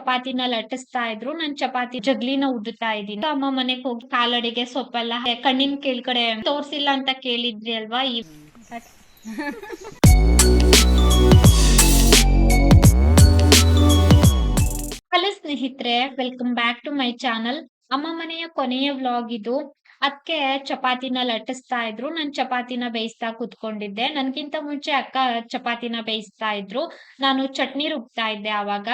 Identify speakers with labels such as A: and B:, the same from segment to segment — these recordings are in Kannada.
A: ಚಪಾತಿನ ಲಟ್ಟಿಸ್ತಾ ಇದ್ರು. ನನ್ ಚಪಾತಿ ಜಗ್ಲಿನ ಉದ್ದುತ್ತಾ ಇದ್ದೀನಿ. ಅಮ್ಮ ಮನೆಗ್ ಹೋಗಿ ಕಾಲಡಿಗೆ ಸೊಪ್ಪೆಲ್ಲ ಕಣ್ಣಿನ ಕೇಳ್ಕಡೆ ತೋರ್ಸಿಲ್ಲ ಅಂತ ಕೇಳಿದ್ರಿ ಅಲ್ವಾ? ಈ ಹಲೋ ಸ್ನೇಹಿತರೆ welcome back to my channel ಅಮ್ಮ ಮನೆಯ ಕೊನೆಯ ವ್ಲಾಗ್ ಇದು. ಅದಕ್ಕೆ ಚಪಾತಿನ ಲಟ್ಟಿಸ್ತಾ ಇದ್ರು. ನಾನ್ ಚಪಾತಿನ ಬೇಯಿಸ್ತಾ ಕುತ್ಕೊಂಡಿದ್ದೆ. ನನ್ಗಿಂತ ಮುಂಚೆ ಅಕ್ಕ ಚಪಾತಿನ ಬೇಯಿಸ್ತಾ ಇದ್ರು. ನಾನು ಚಟ್ನಿ ರುಬ್ತಾ ಇದ್ದೆ ಆವಾಗ.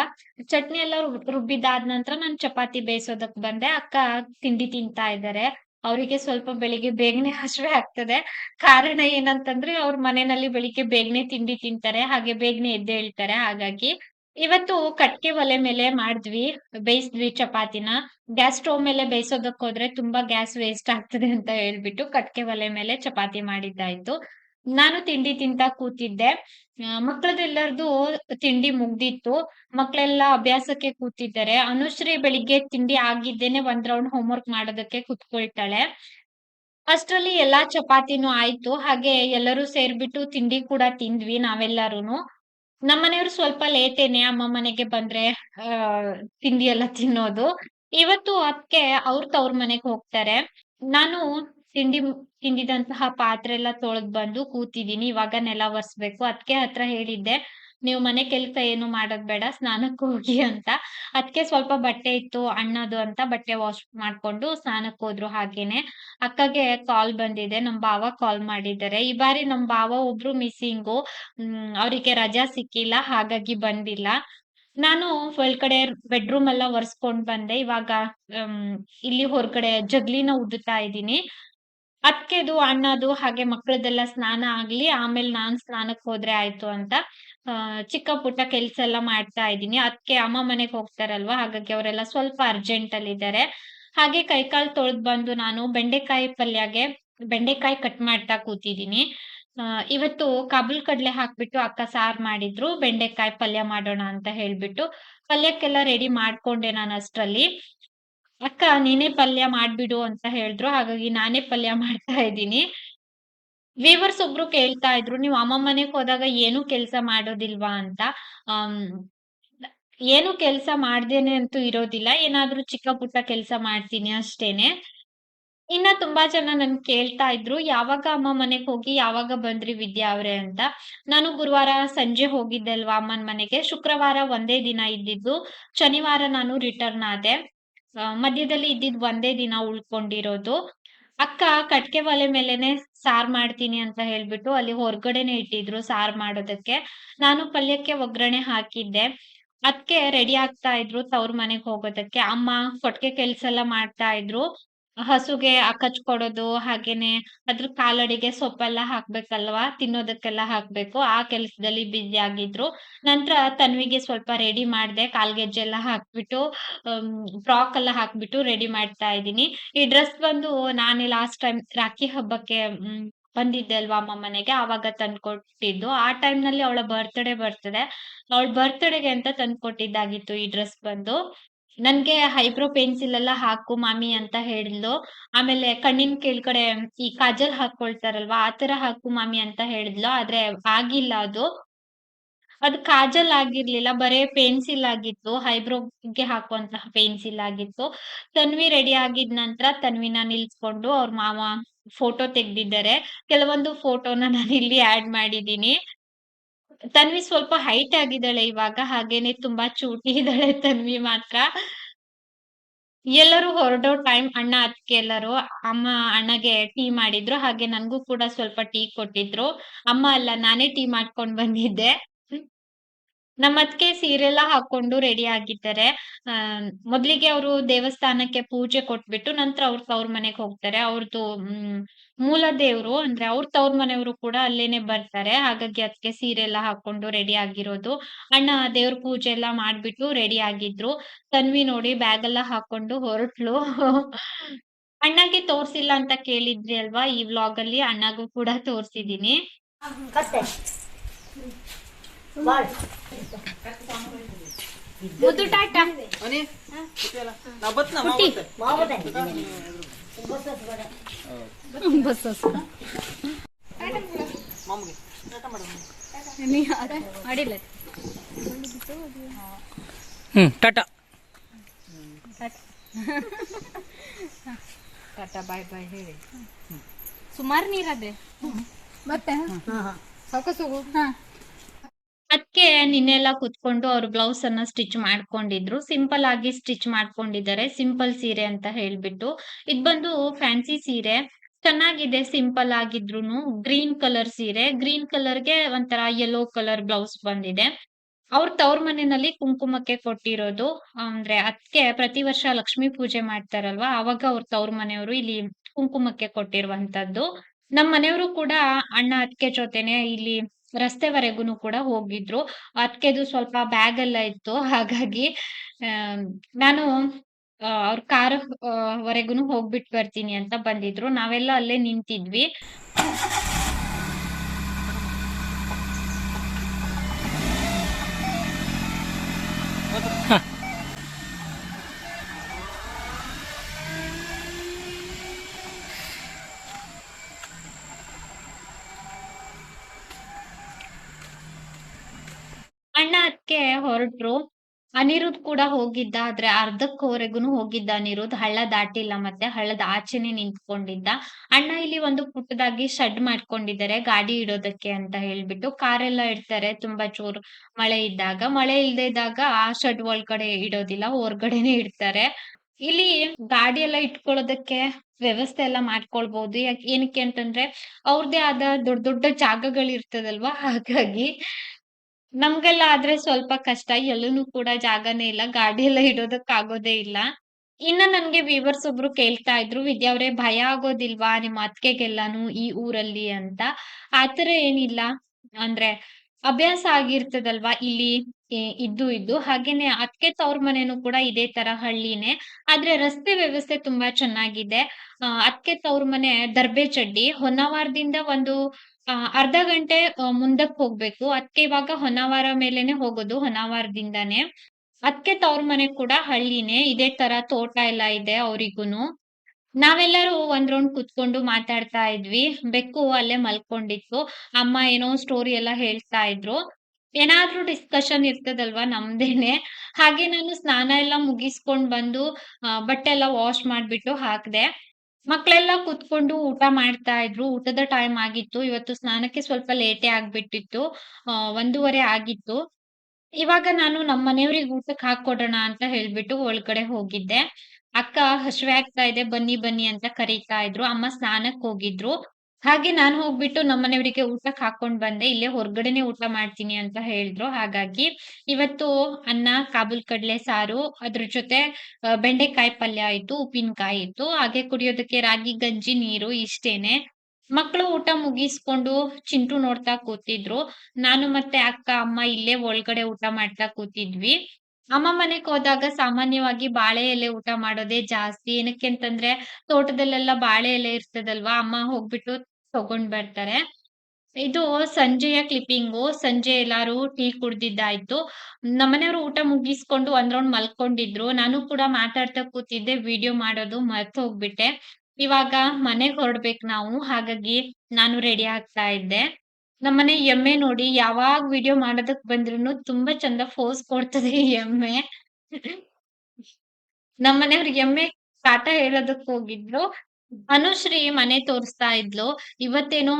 A: ಚಟ್ನಿ ಎಲ್ಲ ರುಬ್- ರುಬ್ಬಿದಾದ ನಂತರ ನಾನು ಚಪಾತಿ ಬೇಯಿಸೋದಕ್ ಬಂದೆ. ಅಕ್ಕ ತಿಂಡಿ ತಿಂತಾ ಇದ್ದಾರೆ ಅವರಿಗೆ ಸ್ವಲ್ಪ ಬೆಳಿಗ್ಗೆ ಬೇಗನೆ ಹಸಿವೆ ಆಗ್ತದೆ. ಕಾರಣ ಏನಂತಂದ್ರೆ ಅವ್ರ ಮನೆಯಲ್ಲಿ ಬೆಳಿಗ್ಗೆ ಬೇಗನೆ ತಿಂಡಿ ತಿಂತಾರೆ. ಹಾಗೆ ಬೇಗನೆ ಎದ್ದೇಳ್ತಾರೆ ಹಾಗಾಗಿ ಇವತ್ತು ಕಟ್ಗೆ ಒಲೆ ಮೇಲೆ ಮಾಡಿದ್ವಿ, ಬೇಯಿಸಿದ್ವಿ ಚಪಾತಿನ. ಗ್ಯಾಸ್ ಸ್ಟೋವ್ ಮೇಲೆ ಬೇಯಿಸೋದಕ್ಕೋದ್ರೆ ತುಂಬಾ ಗ್ಯಾಸ್ ವೇಸ್ಟ್ ಆಗ್ತದೆ ಅಂತ ಹೇಳ್ಬಿಟ್ಟು ಕಟ್ಗೆ ಒಲೆ ಮೇಲೆ ಚಪಾತಿ ಮಾಡಿದ್ದಾಯ್ತು. ನಾನು ತಿಂಡಿ ತಿಂತ ಕೂತಿದ್ದೆ. ಮಕ್ಕಳದೆಲ್ಲರದು ತಿಂಡಿ ಮುಗ್ದಿತ್ತು. ಮಕ್ಳೆಲ್ಲ ಅಭ್ಯಾಸಕ್ಕೆ ಕೂತಿದ್ದಾರೆ. ಅನುಶ್ರೀ ಬೆಳಿಗ್ಗೆ ತಿಂಡಿ ಆಗಿದ್ದೇನೆ, ಒಂದ್ ರೌಂಡ್ ಹೋಮ್ವರ್ಕ್ ಮಾಡೋದಕ್ಕೆ ಕುತ್ಕೊಳ್ತಾಳೆ. ಅಷ್ಟರಲ್ಲಿ ಎಲ್ಲಾ ಚಪಾತಿನೂ ಆಯ್ತು. ಹಾಗೆ ಎಲ್ಲರೂ ಸೇರ್ಬಿಟ್ಟು ತಿಂಡಿ ಕೂಡ ತಿಂದ್ವಿ ನಾವೆಲ್ಲರೂನು. ನಮ್ಮನೆಯವ್ರು ಸ್ವಲ್ಪ ಲೇಟೇನೆ ಅಮ್ಮ ಮನೆಗೆ ಬಂದ್ರೆ ತಿಂಡಿ ಎಲ್ಲ ತಿನ್ನೋದು. ಇವತ್ತು ಅದಕ್ಕೆ ಅವ್ರ ತವ್ರ ಮನೆಗ್ ಹೋಗ್ತಾರೆ. ನಾನು ತಿಂಡಿ ತಿಂದಿದಂತಹ ಪಾತ್ರೆ ಎಲ್ಲ ತೊಳೆದ್ ಬಂದು ಕೂತಿದೀನಿ. ಇವಾಗ ನೆಲ ಒರೆಸ್ಬೇಕು. ಅದ್ಕೆ ಹತ್ರ ಹೇಳಿದ್ದೆ ನೀವು ಮನೆ ಕೆಲ್ಸ ಏನು ಮಾಡೋದ್ ಬೇಡ, ಸ್ನಾನಕ್ ಹೋಗಿ ಅಂತ. ಅದ್ಕೆ ಸ್ವಲ್ಪ ಬಟ್ಟೆ ಇತ್ತು ಅಣ್ಣದು ಅಂತ ಬಟ್ಟೆ ವಾಶ್ ಮಾಡ್ಕೊಂಡು ಸ್ನಾನಕ್ ಹೋದ್ರು ಹಾಗೇನೆ. ಅಕ್ಕಗೆ ಕಾಲ್ ಬಂದಿದೆ, ನಮ್ ಬಾವ ಕಾಲ್ ಮಾಡಿದ್ದಾರೆ. ಈ ಬಾರಿ ನಮ್ ಬಾವ ಒಬ್ರು ಮಿಸ್ಸಿಂಗು ಅವರಿಗೆ ರಜಾ ಸಿಕ್ಕಿಲ್ಲ, ಹಾಗಾಗಿ ಬಂದಿಲ್ಲ. ನಾನು ಒಳ್ಕಡೆ ಬೆಡ್ರೂಮ್ ಎಲ್ಲ ಒರೆಸ್ಕೊಂಡ್ ಬಂದೆ. ಇವಾಗ ಇಲ್ಲಿ ಹೊರಗಡೆ ಜಗ್ಲಿನ ಉದ್ದುತ್ತಾ ಇದ್ದೀನಿ. ಅದ್ಕೆದು ಅಣ್ಣದು ಹಾಗೆ ಮಕ್ಕಳದೆಲ್ಲ ಸ್ನಾನ ಆಗ್ಲಿ, ಆಮೇಲೆ ನಾನ್ ಸ್ನಾನಕ್ ಹೋದ್ರೆ ಆಯ್ತು ಅಂತ. ಚಿಕ್ಕ ಪುಟ್ಟ ಕೆಲ್ಸ ಎಲ್ಲ ಮಾಡ್ತಾ ಇದ್ದೀನಿ. ಅದ್ಕೆ ಅಮ್ಮ ಮನೆಗ್ ಹೋಗ್ತಾರಲ್ವಾ? ಹಾಗಾಗಿ ಅವರೆಲ್ಲ ಸ್ವಲ್ಪ ಅರ್ಜೆಂಟ್ ಅಲ್ಲಿ ಇದ್ದಾರೆ ಹಾಗೆ ಕೈಕಾಲ್ ತೊಳ್ದ್ ಬಂದು ನಾನು ಬೆಂಡೆಕಾಯಿ ಪಲ್ಯಗೆ ಬೆಂಡೆಕಾಯಿ ಕಟ್ ಮಾಡ್ತಾ ಕೂತಿದ್ದೀನಿ. ಇವತ್ತು ಕಾಬುಲ್ ಕಡ್ಲೆ ಹಾಕ್ಬಿಟ್ಟು ಅಕ್ಕ ಸಾರ್ ಮಾಡಿದ್ರು. ಬೆಂಡೆಕಾಯಿ ಪಲ್ಯ ಮಾಡೋಣ ಅಂತ ಹೇಳ್ಬಿಟ್ಟು ಪಲ್ಯಕ್ಕೆಲ್ಲ ರೆಡಿ ಮಾಡ್ಕೊಂಡೆ ನಾನು ಅಷ್ಟರಲ್ಲಿ. ಅಕ್ಕ, ನೀನೇ ಪಲ್ಯ ಮಾಡ್ಬಿಡು ಅಂತ ಹೇಳಿದ್ರು. ಹಾಗಾಗಿ ನಾನೇ ಪಲ್ಯ ಮಾಡ್ತಾ ಇದ್ದೀನಿ. ವೀವರ್ಸ್ ಒಬ್ರು ಕೇಳ್ತಾ ಇದ್ರು, ನೀವು ಅಮ್ಮ ಮನೆಗ್ ಹೋದಾಗ ಏನು ಕೆಲ್ಸ ಮಾಡೋದಿಲ್ವಾ ಅಂತ? ಆ ಏನು ಕೆಲ್ಸ ಮಾಡ್ದೇನೆ ಅಂತೂ ಇರೋದಿಲ್ಲ. ಏನಾದ್ರೂ ಚಿಕ್ಕ ಪುಟ್ಟ ಕೆಲ್ಸ ಮಾಡ್ತೀನಿ ಅಷ್ಟೇನೆ. ಇನ್ನ ತುಂಬಾ ಜನ ನನ್ ಕೇಳ್ತಾ ಇದ್ರು, ಯಾವಾಗ ಅಮ್ಮ ಮನೆಗ್ ಹೋಗಿ, ಯಾವಾಗ ಬಂದ್ರಿ ವಿದ್ಯಾ ಅವ್ರೆ ಅಂತ? ನಾನು ಗುರುವಾರ ಸಂಜೆ ಹೋಗಿದ್ದೆ ಅಲ್ವಾ ಅಮ್ಮನ್ ಮನೆಗೆ. ಶುಕ್ರವಾರ ಒಂದೇ ದಿನ ಇದ್ದಿದ್ದು. ಶನಿವಾರ ನಾನು ರಿಟರ್ನ್ ಆದೆ. ಮಧ್ಯದಲ್ಲಿ ಇದ್ದಿದ್ ಒಂದೇ ದಿನ ಉಳ್ಕೊಂಡಿರೋದು. ಅಕ್ಕ ಕಟ್ಕೆ ಒಲೆ ಮೇಲೆನೆ ಸಾರ್ ಮಾಡ್ತೀನಿ ಅಂತ ಹೇಳ್ಬಿಟ್ಟು ಅಲ್ಲಿ ಹೊರ್ಗಡೆನೆ ಇಟ್ಟಿದ್ರು ಸಾರ್ ಮಾಡೋದಕ್ಕೆ. ನಾನು ಪಲ್ಯಕ್ಕೆ ಒಗ್ಗರಣೆ ಹಾಕಿದ್ದೆ. ಅದ್ಕೆ ರೆಡಿ ಆಗ್ತಾ ಇದ್ರು ತವ್ರ ಮನೆಗ್ ಹೋಗೋದಕ್ಕೆ. ಅಮ್ಮ, ಕೊಟ್ಗೆ ಕೆಲ್ಸ ಎಲ್ಲ ಮಾಡ್ತಾ ಇದ್ರು. ಹಸುಗೆ ಅಕ್ಕಚ್ ಕೊಡೋದು, ಹಾಗೇನೆ ಅದ್ರ ಕಾಲಡಿಗೆ ಸೊಪ್ಪೆಲ್ಲ ಹಾಕ್ಬೇಕಲ್ವಾ? ತಿನ್ನೋದಕ್ಕೆಲ್ಲ ಹಾಕ್ಬೇಕು. ಆ ಕೆಲಸದಲ್ಲಿ ಬ್ಯುಸಿ ಆಗಿದ್ರು. ನಂತರ ತನ್ವಿಗೆ ಸ್ವಲ್ಪ ರೆಡಿ ಮಾಡ್ದೆ. ಕಾಲ್ಗೆಜ್ಜೆ ಎಲ್ಲ ಹಾಕ್ಬಿಟ್ಟು ಫ್ರಾಕ್ ಎಲ್ಲ ಹಾಕ್ಬಿಟ್ಟು ರೆಡಿ ಮಾಡ್ತಾ ಇದ್ದೀನಿ. ಈ ಡ್ರೆಸ್ ಬಂದು ನಾನೇ ಲಾಸ್ಟ್ ಟೈಮ್ ರಾಖಿ ಹಬ್ಬಕ್ಕೆ ಬಂದಿದ್ದೆ ಅಲ್ವಾ ಅಮ್ಮ ಮನೆಗೆ? ಆವಾಗ ತಂದ್ಕೊಟ್ಟಿದ್ದು. ಆ ಟೈಮ್ನಲ್ಲಿ ಅವಳ ಬರ್ತ್ಡೇ ಬರ್ತದೆ. ಅವಳ ಬರ್ತ್ಡೇಗೆ ಅಂತ ತಂದ್ಕೊಟ್ಟಿದ್ದಾಗಿತ್ತು ಈ ಡ್ರೆಸ್ ಬಂದು. ನನ್ಗೆ ಹೈಬ್ರೋ ಪೆನ್ಸಿಲ್ ಎಲ್ಲ ಹಾಕು ಮಾಮಿ ಅಂತ ಹೇಳಿದ್ಲು. ಆಮೇಲೆ ಕಣ್ಣಿನ ಕೆಳಗಡೆ ಈ ಕಾಜಲ್ ಹಾಕೊಳ್ತಾರಲ್ವಾ ಆತರ ಹಾಕು ಮಾಮಿ ಅಂತ ಹೇಳಿದ್ಲು, ಆದ್ರೆ ಆಗಿಲ್ಲ ಅದು. ಅದು ಕಾಜಲ್ ಆಗಿರ್ಲಿಲ್ಲ, ಬರೇ ಪೆನ್ಸಿಲ್ ಆಗಿತ್ತು, ಹೈಬ್ರೋಗೆ ಹಾಕುವಂತಹ ಪೆನ್ಸಿಲ್ ಆಗಿತ್ತು. ತನ್ವಿ ರೆಡಿ ಆಗಿದ ನಂತರ ತನ್ವಿನ ನಿಲ್ಸ್ಕೊಂಡು ಅವ್ರ ಮಾವ ಫೋಟೋ ತೆಗ್ದಿದ್ದಾರೆ. ಕೆಲವೊಂದು ಫೋಟೋನ ನಾನು ಇಲ್ಲಿ ಆಡ್ ಮಾಡಿದೀನಿ ತನ್ವಿ ಸ್ವಲ್ಪ ಹೈಟ್ ಆಗಿದ್ದಾಳೆ ಇವಾಗ, ಹಾಗೇನೆ ತುಂಬಾ ಚೂಟಿ ಇದ್ದಾಳೆ ತನ್ವಿ ಮಾತ್ರ. ಎಲ್ಲರೂ ಹೊರಡೋ ಟೈಮ್ ಅಣ್ಣ ಅದಕ್ಕೆ ಎಲ್ಲರೂ ಅಮ್ಮ ಅಣ್ಣಗೆ ಟೀ ಮಾಡಿದ್ರು, ಹಾಗೆ ನನ್ಗೂ ಕೂಡ ಸ್ವಲ್ಪ ಟೀ ಕೊಟ್ಟಿದ್ರು. ಅಮ್ಮ ಅಲ್ಲ, ನಾನೇ ಟೀ ಮಾಡ್ಕೊಂಡ್ ಬಂದಿದ್ದೆ. ನಮ್ಮ ಅತ್ತಿಗೆ ಸೀರೆ ಎಲ್ಲ ಹಾಕೊಂಡು ರೆಡಿ ಆಗಿದ್ದಾರೆ. ಆ, ಮೊದ್ಲಿಗೆ ಅವರು ದೇವಸ್ಥಾನಕ್ಕೆ ಪೂಜೆ ಕೊಟ್ಬಿಟ್ಟು ನಂತರ ಅವ್ರ ತವ್ರ ಮನೆಗ್ ಹೋಗ್ತಾರೆ. ಅವ್ರದ್ದು ಹ್ಮ್, ಮೂಲ ದೇವ್ರು ಅಂದ್ರೆ ಅವ್ರ ತವ್ರ ಮನೆಯವರು ಕೂಡ ಅಲ್ಲೇನೆ ಬರ್ತಾರೆ. ಹಾಗಾಗಿ ಅದಕ್ಕೆ ಸೀರೆ ಎಲ್ಲ ಹಾಕೊಂಡು ರೆಡಿ ಆಗಿರೋದು. ಅಣ್ಣ ದೇವ್ರ ಪೂಜೆ ಎಲ್ಲ ಮಾಡ್ಬಿಟ್ಟು ರೆಡಿ ಆಗಿದ್ರು. ತನ್ವಿ ನೋಡಿ ಬ್ಯಾಗ್ ಎಲ್ಲ ಹಾಕೊಂಡು ಹೊರಟ್ಲು. ಅಣ್ಣಗೆ ತೋರ್ಸಿಲ್ಲ ಅಂತ ಕೇಳಿದ್ರಿ ಅಲ್ವಾ? ಈ ವ್ಲಾಗ್ ಅಲ್ಲಿ ಅಣ್ಣಗೂ ಕೂಡ ತೋರ್ಸಿದೀನಿ. ಮುದ್ದು ಟಾಟಾ.
B: ಹ್ಮ್ ಟಾಟಾ.
C: ಟಾಟಾ. ಬಾಯ್ ಬಾಯ್ ಹೇಳಿ. ಸುಮಾರು ನೀರದೆ ಮತ್ತೆ? ಸಾಕಸು ಹಾ.
A: ಅದಕ್ಕೆ ನಿನ್ನೆಲ್ಲ ಕುತ್ಕೊಂಡು ಅವ್ರು ಬ್ಲೌಸ್ ಅನ್ನ ಸ್ಟಿಚ್ ಮಾಡ್ಕೊಂಡಿದ್ರು. ಸಿಂಪಲ್ ಆಗಿ ಸ್ಟಿಚ್ ಮಾಡ್ಕೊಂಡಿದ್ದಾರೆ. ಸಿಂಪಲ್ ಸೀರೆ ಅಂತ ಹೇಳ್ಬಿಟ್ಟು. ಇದ್ ಬಂದು ಫ್ಯಾನ್ಸಿ ಸೀರೆ. ಚೆನ್ನಾಗಿದೆ ಸಿಂಪಲ್ ಆಗಿದ್ರು ಗ್ರೀನ್ ಕಲರ್ ಸೀರೆ. ಗ್ರೀನ್ ಕಲರ್ಗೆ ಒಂಥರ ಯೆಲ್ಲೋ ಕಲರ್ ಬ್ಲೌಸ್ ಬಂದಿದೆ. ಅವ್ರ ತವ್ರ ಮನೆಯಲ್ಲಿ ಕುಂಕುಮಕ್ಕೆ ಕೊಟ್ಟಿರೋದು. ಅಂದ್ರೆ ಅದಕ್ಕೆ ಪ್ರತಿ ವರ್ಷ ಲಕ್ಷ್ಮೀ ಪೂಜೆ ಮಾಡ್ತಾರಲ್ವಾ? ಅವಾಗ ಅವ್ರ ತವ್ರ ಮನೆಯವರು ಇಲ್ಲಿ ಕುಂಕುಮಕ್ಕೆ ಕೊಟ್ಟಿರುವಂತದ್ದು ನಮ್ಮ ಮನೆಯವರು ಕೂಡ ಅಣ್ಣ ಅದಕ್ಕೆ ಜೊತೆನೆ ಇಲ್ಲಿ ರಸ್ತೆವರೆಗೂನು ಕೂಡ ಹೋಗಿದ್ರು. ಅದಕ್ಕೆದು ಸ್ವಲ್ಪ ಬ್ಯಾಗ್ ಎಲ್ಲ ಇತ್ತು. ಹಾಗಾಗಿ ನಾನು ಅವ್ರ ಕಾರ್ ವರೆಗೂನು ಹೋಗ್ಬಿಟ್ ಬರ್ತೀನಿ ಅಂತ ಬಂದಿದ್ರು. ನಾವೆಲ್ಲ ಅಲ್ಲೇ ನಿಂತಿದ್ವಿ. ಅದ್ಕೆ ಹೊರಟ್ರು. ಅನಿರುದ್ ಕೂಡ ಹೋಗಿದ್ದ, ಆದ್ರೆ ಅರ್ಧಕ್ಕವರೆಗೂನು ಹೋಗಿದ್ದ ಅನಿರುದ್ ಹಳ್ಳ ದಾಟಿಲ್ಲ ಮತ್ತೆ, ಹಳ್ಳದ ಆಚೆನೆ ನಿಂತ್ಕೊಂಡಿದ್ದ. ಅಣ್ಣ ಇಲ್ಲಿ ಒಂದು ಪುಟ್ಟದಾಗಿ ಶೆಡ್ ಮಾಡ್ಕೊಂಡಿದ್ದಾರೆ, ಗಾಡಿ ಇಡೋದಕ್ಕೆ ಅಂತ ಹೇಳ್ಬಿಟ್ಟು. ಕಾರೆಲ್ಲ ಇಡ್ತಾರೆ, ತುಂಬಾ ಚೂರು ಮಳೆ ಇದ್ದಾಗ. ಮಳೆ ಇಲ್ಲದೆ ಇದ್ದಾಗ ಆ ಶೆಡ್ ಒಳಗಡೆ ಇಡೋದಿಲ್ಲ, ಹೊರ್ಗಡೆನೆ ಇಡ್ತಾರೆ. ಇಲ್ಲಿ ಗಾಡಿ ಎಲ್ಲ ಇಟ್ಕೊಳ್ಳೋದಕ್ಕೆ ವ್ಯವಸ್ಥೆ ಎಲ್ಲ ಮಾಡ್ಕೊಳ್ಬಹುದು ಯಾಕೆ, ಏನಕ್ಕೆ ಅಂತಂದ್ರೆ, ಅವ್ರದೇ ಆದ ದೊಡ್ಡ ದೊಡ್ಡ ಜಾಗಗಳು ಇರ್ತದಲ್ವಾ ಹಾಗಾಗಿ ನಮ್ಗೆಲ್ಲ ಆದ್ರೆ ಸ್ವಲ್ಪ ಕಷ್ಟ. ಎಲ್ಲೂ ಕೂಡ ಜಾಗನೇ ಇಲ್ಲ. ಗಾಡಿ ಎಲ್ಲ ಇಡೋದಕ್ ಆಗೋದೇ ಇಲ್ಲ. ಇನ್ನ ನನ್ಗೆ ವಿವರ್ಸ್ ಒಬ್ರು ಕೇಳ್ತಾ ಇದ್ರು, ವಿದ್ಯಾ ಅವ್ರೆ, ಭಯ ಆಗೋದಿಲ್ವಾ ನಿಮ್ಮ ಅತ್ತಿಗೆಗೆಲ್ಲಾನು ಈ ಊರಲ್ಲಿ? ಅಂತ. ಆತರ ಏನಿಲ್ಲ. ಅಂದ್ರೆ ಅಭ್ಯಾಸ ಆಗಿರ್ತದಲ್ವಾ ಇಲ್ಲಿ? ಇದ್ದು ಇದ್ದು. ಹಾಗೇನೆ ಅತ್ತಿಗೆ ತವ್ರ ಮನೆನೂ ಕೂಡ ಇದೇ ತರ ಹಳ್ಳಿನೇ. ಆದ್ರೆ ರಸ್ತೆ ವ್ಯವಸ್ಥೆ ತುಂಬಾ ಚೆನ್ನಾಗಿದೆ. ಆ, ಅತ್ತಿಗೆ ತವ್ರ ಮನೆ, ದರ್ಬೆ ಚಡ್ಡಿ. ಹೊನ್ನಾವರದಿಂದ ಒಂದು ಅರ್ಧ ಗಂಟೆ ಮುಂದಕ್ಕೆ ಮುಂದಕ್ ಹೋಗ್ಬೇಕು. ಅದ್ಕೆ ಇವಾಗ ಹೊನ್ನಾವಾರ ಮೇಲೆನೆ ಹೋಗೋದು, ಹೊನ್ನಾವಾರದಿಂದಾನೆ. ಅದ್ಕೆ ತವ್ರ ಮನೆ ಕೂಡ ಹಳ್ಳಿನೇ. ಇದೇ ತರ ತೋಟ ಎಲ್ಲ ಇದೆ ಅವ್ರಿಗೂನು. ನಾವೆಲ್ಲರೂ ಒಂದ್ ರೌಂಡ್ ಕುತ್ಕೊಂಡು ಮಾತಾಡ್ತಾ ಇದ್ವಿ. ಬೆಕ್ಕು ಅಲ್ಲೇ ಮಲ್ಕೊಂಡಿತ್ತು. ಅಮ್ಮ ಏನೋ ಸ್ಟೋರಿ ಎಲ್ಲ ಹೇಳ್ತಾ ಇದ್ರು. ಏನಾದ್ರೂ ಡಿಸ್ಕಷನ್ ಇರ್ತದಲ್ವಾ ನಮ್ದೇನೆ. ಹಾಗೆ ನಾನು ಸ್ನಾನ ಎಲ್ಲ ಮುಗಿಸ್ಕೊಂಡ್ ಬಂದು ಬಟ್ಟೆ ಎಲ್ಲ ವಾಶ್ ಮಾಡ್ಬಿಟ್ಟು ಹಾಕ್ದೆ. ಮಕ್ಳೆಲ್ಲ ಕುತ್ಕೊಂಡು ಊಟ ಮಾಡ್ತಾ ಇದ್ರು. ಊಟದ ಟೈಮ್ ಆಗಿತ್ತು. ಇವತ್ತು ಸ್ನಾನಕ್ಕೆ ಸ್ವಲ್ಪ ಲೇಟೇ ಆಗ್ಬಿಟ್ಟಿತ್ತು. ಒಂದೂವರೆ ಆಗಿತ್ತು. ಇವಾಗ ನಾನು ನಮ್ಮ ಮನೆಯವ್ರಿಗೆ ಊಟಕ್ಕೆ ಹಾಕೊಡೋಣ ಅಂತ ಹೇಳ್ಬಿಟ್ಟು ಒಳಗಡೆ ಹೋಗಿದ್ದೆ. ಅಕ್ಕ ಹಸಿವೆ ಆಗ್ತಾ ಇದೆ. ಬನ್ನಿ ಬನ್ನಿ ಅಂತ ಕರೀತಾ ಇದ್ರು. ಅಮ್ಮ ಸ್ನಾನಕ್ಕೆ ಹೋಗಿದ್ರು. ಹಾಗೆ ನಾನು ಹೋಗ್ಬಿಟ್ಟು ನಮ್ಮ ಮನೆಯವರಿಗೆ ಊಟಕ್ಕೆ ಹಾಕೊಂಡ್ ಬಂದೆ. ಇಲ್ಲೇ ಹೊರಗಡೆನೆ ಊಟ ಮಾಡ್ತೀನಿ ಅಂತ ಹೇಳಿದ್ರು. ಹಾಗಾಗಿ ಇವತ್ತು ಅನ್ನ, ಕಾಬುಲ್ ಕಡಲೆ ಸಾರು, ಅದ್ರ ಜೊತೆ ಬೆಂಡೆಕಾಯಿ ಪಲ್ಯ ಆಯ್ತು, ಉಪ್ಪಿನಕಾಯಿ ಇತ್ತು. ಹಾಗೆ ಕುಡಿಯೋದಕ್ಕೆ ರಾಗಿ, ಗಂಜಿ ನೀರು ಇಷ್ಟೇನೆ. ಮಕ್ಕಳು ಊಟ ಮುಗಿಸ್ಕೊಂಡು ಚಿಂಟು ನೋಡ್ತಾ ಕೂತಿದ್ರು. ನಾನು ಮತ್ತೆ ಅಕ್ಕ, ಅಮ್ಮ ಇಲ್ಲೇ ಒಳಗಡೆ ಊಟ ಮಾಡ್ತಾ ಕೂತಿದ್ವಿ. ಅಮ್ಮ ಮನೆಗ್ ಹೋದಾಗ ಸಾಮಾನ್ಯವಾಗಿ ಬಾಳೆ ಎಲೆ ಊಟ ಮಾಡೋದೇ ಜಾಸ್ತಿ. ಏನಕ್ಕೆ ಅಂತಂದ್ರೆ ತೋಟದಲ್ಲೆಲ್ಲ ಬಾಳೆ ಎಲೆ ಇರ್ತದಲ್ವಾ, ಅಮ್ಮ ಹೋಗ್ಬಿಟ್ಟು ತಗೊಂಡ್ ಬರ್ತಾರೆ. ಇದು ಸಂಜೆಯ ಕ್ಲಿಪ್ಪಿಂಗು ಸಂಜೆ ಎಲ್ಲಾರು ಟೀ ಕುಡ್ದಿದ್ದಾಯ್ತು. ನಮ್ಮನೆಯವರು ಊಟ ಮುಗಿಸ್ಕೊಂಡು ಒಂದ್ ರೌಂಡ್ ಮಲ್ಕೊಂಡಿದ್ರು. ನಾನು ಕೂಡ ಮಾತಾಡ್ತಾ ಕೂತಿದ್ದೆ ವಿಡಿಯೋ ಮಾಡೋದು ಮರ್ತ್ ಹೋಗ್ಬಿಟ್ಟೆ. ಇವಾಗ ಮನೆಗ್ ಹೊರಡ್ಬೇಕು ನಾವು, ಹಾಗಾಗಿ ನಾನು ರೆಡಿ ಆಗ್ತಾ ಇದ್ದೆ. ನಮ್ಮನೆ ಎಮ್ಮೆ ನೋಡಿ, ಯಾವಾಗ ವಿಡಿಯೋ ಮಾಡೋದಕ್ ಬಂದ್ರು ತುಂಬಾ ಚಂದ ಫೋಸ್ ಕೊಡ್ತದೆ ಎಮ್ಮೆ. ನಮ್ಮನೆಯವ್ರಿಗೆ ಎಮ್ಮೆ ಕಾಟ ಹೇಳೋದಕ್ ಹೋಗಿದ್ರು. ಅನುಶ್ರೀ ಮನೆ ತೋರಿಸ್ತಾ ಇದ್ಲು. ಇವತ್ತೇನೋ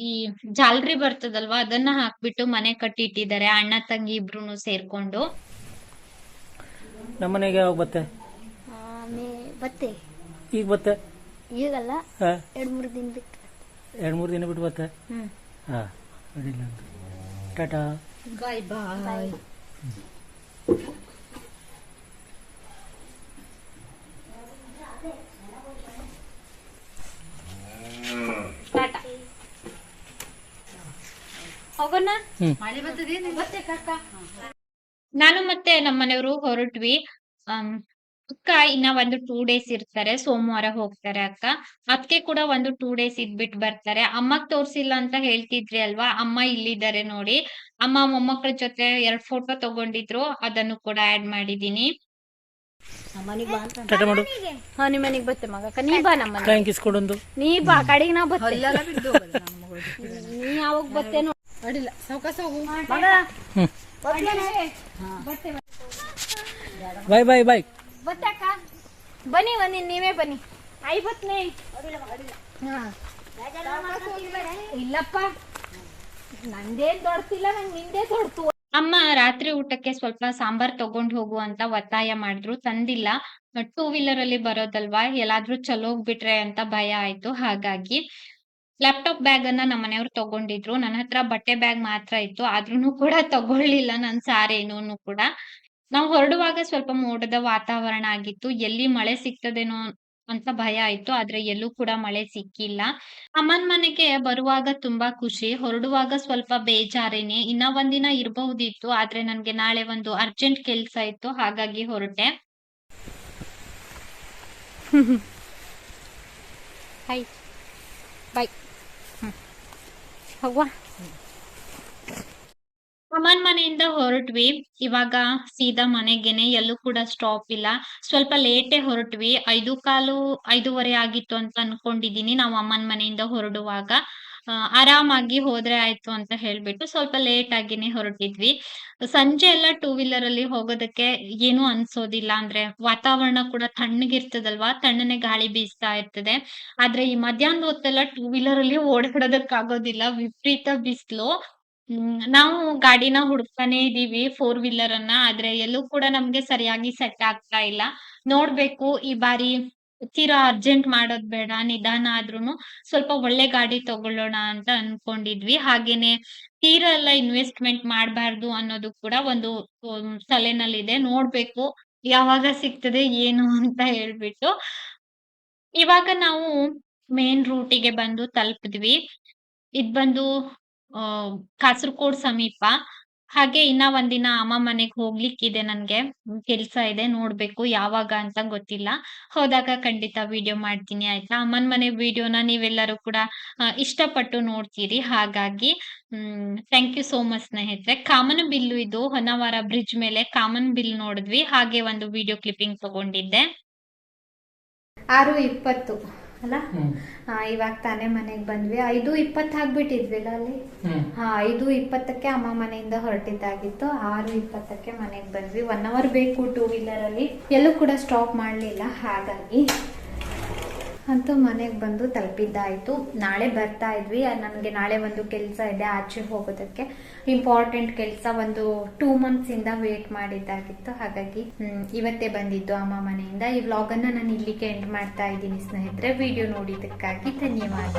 A: ಈ ಜಾಲರಿ ಬರ್ತದಲ್ವಾ ಅದನ್ನ ಹಾಕ್ಬಿಟ್ಟು ಮನೆ ಕಟ್ಟಿಟ್ಟಿದ್ದಾರೆ ಅಣ್ಣ ತಂಗಿ ಇಬ್ರುನು ಸೇರ್ಕೊಂಡು.
D: ನಮ್ಮನೆಗೆ ಯಾವಾಗ ಬತ್ತೆ?
B: ಆಮೇ ಬತ್ತೆ.
D: ಈಗ ಬತ್ತೆ?
B: ಈಗಲ್ಲ
D: ಹಾ.
B: ಎರಡ್ ಮೂರು ದಿನ ಬಿಟ್ಟು
D: ಎರಡು ಮೂರು ದಿನ ಬಿಟ್ಟು ಬತ್ತೆ?
B: ಹ್ಮ್.
D: ಹಾ ಅಡ್ಡಿಲ್ಲ ಅಂತ ಟಾಟಾ.
C: ಬಾಯ್ ಬಾಯ್
A: ಟಾಟಾ ಹೋಗೋಣ? ನಾನು ಮತ್ತೆ ನಮ್ಮನೆಯವರು ಹೊರಟ್ವಿ. ಅಕ್ಕ ಇನ್ನ ಒಂದು ಟೂ ಡೇಸ್ ಇರ್ತಾರೆ ಸೋಮವಾರ ಹೋಗ್ತಾರೆ ಅಕ್ಕ. ಅದಕ್ಕೆ ಕೂಡ ಒಂದು ಟೂ ಡೇಸ್ ಇದ್ಬಿಟ್ ಬರ್ತಾರೆ. ಅಮ್ಮಗ್ ತೋರ್ಸಿಲ್ಲ ಅಂತ ಹೇಳ್ತಿದ್ರಿ ಅಲ್ವಾ? ಅಮ್ಮ ಇಲ್ಲಿದ್ದಾರೆ ನೋಡಿ. ಅಮ್ಮ ಮೊಮ್ಮಕ್ಕಳ ಜೊತೆ ಎರಡ್ ಫೋಟೋ ತಗೊಂಡಿದ್ರು ಅದನ್ನು ಕೂಡ ಆಡ್ ಮಾಡಿದೀನಿ
B: ನೀ ಬಾ ಕಡೆಗೆ ನಾ ಬತ್ತೆ. ನೀ ಯಾವಾಗ ಬತ್ತೇನೋ
C: ಅಡ್ಡಿಲ್ಲ ಸಾವಕಾಶ ಹೋಗು.
B: ಮಗ.
D: ಬಾಯ್ ಬಾಯ್ ಬಾಯ್.
B: ಬತ್ತೆ ಅಕ್ಕ.
C: ಬನ್ನಿ ಒಂದಿನ ನೀವೇ ಬನ್ನಿ. ಹಾ. ಇಲ್ಲಪ್ಪ. ನಂದೇನ್ ದೊಡ್ತಿಲ್ಲ ನಂಗೆ ನಿಂದೇ ದೊಡ್ತು.
A: ಅಮ್ಮ ರಾತ್ರಿ ಊಟಕ್ಕೆ ಸ್ವಲ್ಪ ಸಾಂಬಾರ್ ತಗೊಂಡ್ ಹೋಗು ಅಂತ ಒತ್ತಾಯ ಮಾಡಿದ್ರು ತಂದಿಲ್ಲ. ಟೂ ವೀಲರ್ ಅಲ್ಲಿ ಬರೋದಲ್ವಾ? ಎಲ್ಲಾದ್ರೂ ಚಲೋಗ್ಬಿಟ್ರೆ ಅಂತ ಭಯ ಆಯ್ತು. ಹಾಗಾಗಿ ಲ್ಯಾಪ್ಟಾಪ್ ಬ್ಯಾಗ್ ಅನ್ನ ನಮ್ಮ ಮನೆಯವ್ರು ತಗೊಂಡಿದ್ರು. ನನ್ನ ಹತ್ರ ಬಟ್ಟೆ ಬ್ಯಾಗ್ ಮಾತ್ರ ಇತ್ತು. ಆದ್ರೂನು ಕೂಡ ತಗೊಳ್ಳಿಲ್ಲ ನನ್ ಸಾರೇನೂನು ಕೂಡ. ನಾವು ಹೊರಡುವಾಗ ಸ್ವಲ್ಪ ಮೋಡದ ವಾತಾವರಣ ಆಗಿತ್ತು. ಎಲ್ಲಿ ಮಳೆ ಸಿಗ್ತದೇನೋ ಅಂತ ಭಯ ಆಯ್ತು. ಆದ್ರೆ ಎಲ್ಲೂ ಕೂಡ ಮಳೆ ಸಿಕ್ಕಿಲ್ಲ. ಅಮ್ಮನ್ ಮನೆಗೆ ಬರುವಾಗ ತುಂಬಾ ಖುಷಿ. ಹೊರಡುವಾಗ ಸ್ವಲ್ಪ ಬೇಜಾರೇನೆ. ಇನ್ನ ಒಂದಿನ ಇರಬಹುದಿತ್ತು. ಆದ್ರೆ ನನ್ಗೆ ನಾಳೆ ಒಂದು ಅರ್ಜೆಂಟ್ ಕೆಲ್ಸ ಇತ್ತು. ಹಾಗಾಗಿ ಹೊರಟೆ.
C: ಹಾಯ್ ಬಾಯ್ ಹೋಗುವ
A: ಅಮ್ಮನ್ ಮನೆಯಿಂದ ಹೊರಟ್ವಿ. ಇವಾಗ ಸೀದಾ ಮನೆಗೇನೆ. ಎಲ್ಲೂ ಕೂಡ ಸ್ಟಾಪ್ ಇಲ್ಲ. ಸ್ವಲ್ಪ ಲೇಟೇ ಹೊರಟ್ವಿ. ಐದು ಕಾಲು, ಐದೂವರೆ ಆಗಿತ್ತು ಅಂತ ಅನ್ಕೊಂಡಿದೀನಿ. ನಾವು ಅಮ್ಮನ್ ಮನೆಯಿಂದ ಹೊರಡುವಾಗ. ಆರಾಮಾಗಿ ಹೋದ್ರೆ ಆಯ್ತು ಅಂತ ಹೇಳ್ಬಿಟ್ಟು ಸ್ವಲ್ಪ ಲೇಟ್ ಆಗಿನೇ ಹೊರಟಿದ್ವಿ. ಸಂಜೆ ಎಲ್ಲ ಟೂ ವೀಲರ್ ಅಲ್ಲಿ ಹೋಗೋದಕ್ಕೆ ಏನು ಅನ್ಸೋದಿಲ್ಲ ಅಂದ್ರೆ ವಾತಾವರಣ ಕೂಡ ತಣ್ಣಗಿರ್ತದಲ್ವಾ? ತಣ್ಣನೆ ಗಾಳಿ ಬೀಸ್ತಾ ಇರ್ತದೆ. ಆದ್ರೆ ಈ ಮಧ್ಯಾಹ್ನದ ಹೊತ್ತೆಲ್ಲ ಟೂ ವೀಲರ್ ಅಲ್ಲಿ ಓಡಾಡೋದಕ್ ಆಗೋದಿಲ್ಲ ವಿಪರೀತ ಬಿಸಿಲು. ನಾವು ಗಾಡಿನ ಹುಡುಕ್ತಾನೆ ಇದೀವಿ ಫೋರ್ ವೀಲರ್ ಅನ್ನ. ಆದ್ರೆ ಎಲ್ಲೂ ಕೂಡ ನಮ್ಗೆ ಸರಿಯಾಗಿ ಸೆಟ್ ಆಗ್ತಾ ಇಲ್ಲ. ನೋಡ್ಬೇಕು ಈ ಬಾರಿ ತೀರಾ ಅರ್ಜೆಂಟ್ ಮಾಡೋದ್ ಬೇಡ, ನಿಧಾನ ಆದ್ರೂನು ಸ್ವಲ್ಪ ಒಳ್ಳೆ ಗಾಡಿ ತಗೊಳ್ಳೋಣ ಅಂತ ಅನ್ಕೊಂಡಿದ್ವಿ. ಹಾಗೇನೆ ತೀರಾ ಎಲ್ಲ ಇನ್ವೆಸ್ಟ್ಮೆಂಟ್ ಮಾಡಬಾರ್ದು ಅನ್ನೋದು ಕೂಡ ಒಂದು ತಲೆನಲ್ಲಿದೆ. ನೋಡ್ಬೇಕು ಯಾವಾಗ ಸಿಗ್ತದೆ, ಏನು ಅಂತ ಹೇಳ್ಬಿಟ್ಟು. ಇವಾಗ ನಾವು ಮೇನ್ ರೂಟಿಗೆ ಬಂದು ತಲುಪಿದ್ವಿ. ಇದ್ ಬಂದು ಕಾಸರಗೋಡ್ ಸಮೀಪ. ಹಾಗೆ ಇನ್ನ ಒಂದಿನ ಅಮ್ಮ ಮನೆಗ್ ಹೋಗ್ಲಿಕ್ಕಿದೆ ನನ್ಗೆ. ಕೆಲ್ಸ ಇದೆ, ನೋಡ್ಬೇಕು ಯಾವಾಗ ಅಂತ ಗೊತ್ತಿಲ್ಲ. ಹೋದಾಗ ಖಂಡಿತ ವಿಡಿಯೋ ಮಾಡ್ತೀನಿ, ಆಯ್ತಾ? ಅಮ್ಮನ್ ಮನೆ ವಿಡಿಯೋನ ನೀವೆಲ್ಲರೂ ಕೂಡ ಇಷ್ಟಪಟ್ಟು ನೋಡ್ತೀರಿ. ಹಾಗಾಗಿ, hmm thank you so much ಸ್ನೇಹಿತರೆ. ಕಾಮನ್ ಬಿಲ್ ಇದು ಹೊನ್ನಾವರ ಬ್ರಿಡ್ಜ್ ಮೇಲೆ ಕಾಮನ್ ಬಿಲ್ ನೋಡಿದ್ವಿ. ಹಾಗೆ ಒಂದು ವಿಡಿಯೋ ಕ್ಲಿಪ್ಪಿಂಗ್ ತಗೊಂಡಿದ್ದೆ.
C: ಆರು ಇಪ್ಪತ್ತು. ಅಲ್ಲ? ಇವಾಗ ತಾನೇ ಮನೆಗೆ ಬಂದ್ವಿ. ಐದು ಇಪ್ಪತ್ತು ಆಗ್ಬಿಟ್ಟಿದ್ವಿಲ್ಲ ಅಲ್ಲಿ ಹಾ ಐದು ಇಪ್ಪತ್ತಕ್ಕೆ ಅಮ್ಮ ಮನೆಯಿಂದ ಹೊರಟಿದ್ದಾಗಿತ್ತು. ಆರು ಇಪ್ಪತ್ತಕ್ಕೆ ಮನೆಗೆ ಬಂದ್ವಿ. ಒನ್ ಅವರ್ ಬೇಕು ಟೂ ವೀಲರ್ ಅಲ್ಲಿ. ಎಲ್ಲೂ ಕೂಡ ಸ್ಟಾಪ್ ಮಾಡಲಿಲ್ಲ. ಹಾಗಾಗಿ ಅಂತೂ ಮನೆಗೆ ಬಂದು ತಲುಪಿದ್ದಾಯಿತು. ನಾಳೆ ಬರ್ತಾ ಇದ್ವಿ. ನನಗೆ ನಾಳೆ ಒಂದು ಕೆಲಸ ಇದೆ ಆಚೆ ಹೋಗೋದಕ್ಕೆ. ಇಂಪಾರ್ಟೆಂಟ್ ಕೆಲಸ ಒಂದು ಟೂ ಇಂದ ವೇಟ್ ಮಾಡಿದ್ದಾಗಿತ್ತು. ಹಾಗಾಗಿ ಇವತ್ತೇ ಬಂದಿದ್ದು ಅಮ್ಮ ಮನೆಯಿಂದ. ಈ ವ್ಲಾಗ್ ಅನ್ನ ನಾನು ಇಲ್ಲಿಗೆ ಎಂಡ್ ಮಾಡ್ತಾ ಇದ್ದೀನಿ ಸ್ನೇಹಿತರೆ. ವಿಡಿಯೋ ನೋಡಿದ್ದಕ್ಕಾಗಿ ಧನ್ಯವಾದ.